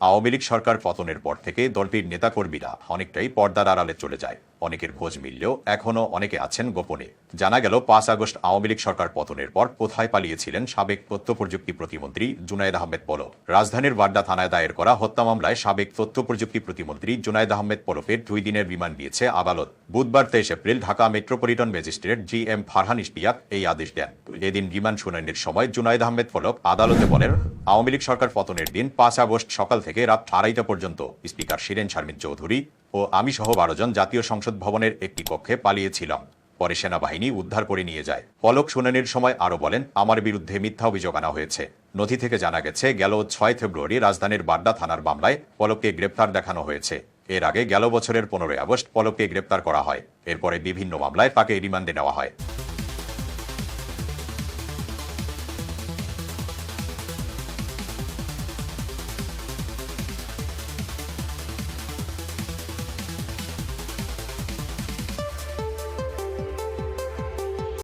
আওয়ামী লীগ সরকার পতনের পর থেকে দলটির নেতাকর্মীরা অনেকটাই পর্দার আড়ালে চলে যায়। অনেকের খোঁজ মিললেও এখনও অনেকে আছেন গোপনে। জানা গেল, পাঁচ আগস্ট আওয়ামী লীগ সরকার পতনের পর কোথায় পালিয়েছিলেন সাবেক তথ্য প্রযুক্তি প্রতিমন্ত্রী জুনায়দ আহমেদ পলক। রাজধানীর বাড্ডা থানায় দায়ের করা হত্যা মামলায় সাবেক তথ্য প্রযুক্তি প্রতিমন্ত্রী জুনায়দ আহমেদ পলকের দুই দিনের রিমান্ড দিয়েছে আদালত। বুধবার তেইশ April Dhaka metropolitan magistrate G M Farhan Ishtiaq এই আদেশ দেন। এদিন রিমান্ড শুনানির সময় জুনায়দ আহমেদ পলক আদালতে বলেন, আওয়ামী লীগ সরকার পতনের দিন পাঁচ আগস্ট সকাল থেকে রাত আড়াইটা পর্যন্ত। স্পিকার শিরেন শারমিন চৌধুরী ও আমি সহ বারো জন জাতীয় সংসদ ভবনের একটি কক্ষে পালিয়েছিলাম। পরে সেনাবাহিনী উদ্ধার করে নিয়ে যায়। পলক শুনানির সময় আরও বলেন, আমার বিরুদ্ধে মিথ্যা অভিযোগ আনা হয়েছে। নথি থেকে জানা গেছে, গেল ছয় ফেব্রুয়ারি রাজধানীর বাড্ডা থানার মামলায় পলককে গ্রেপ্তার দেখানো হয়েছে। এর আগে গেল বছরের পনেরোই আগস্ট পলককে গ্রেপ্তার করা হয়। এরপরে বিভিন্ন মামলায় তাকে রিমান্ডে নেওয়া হয়।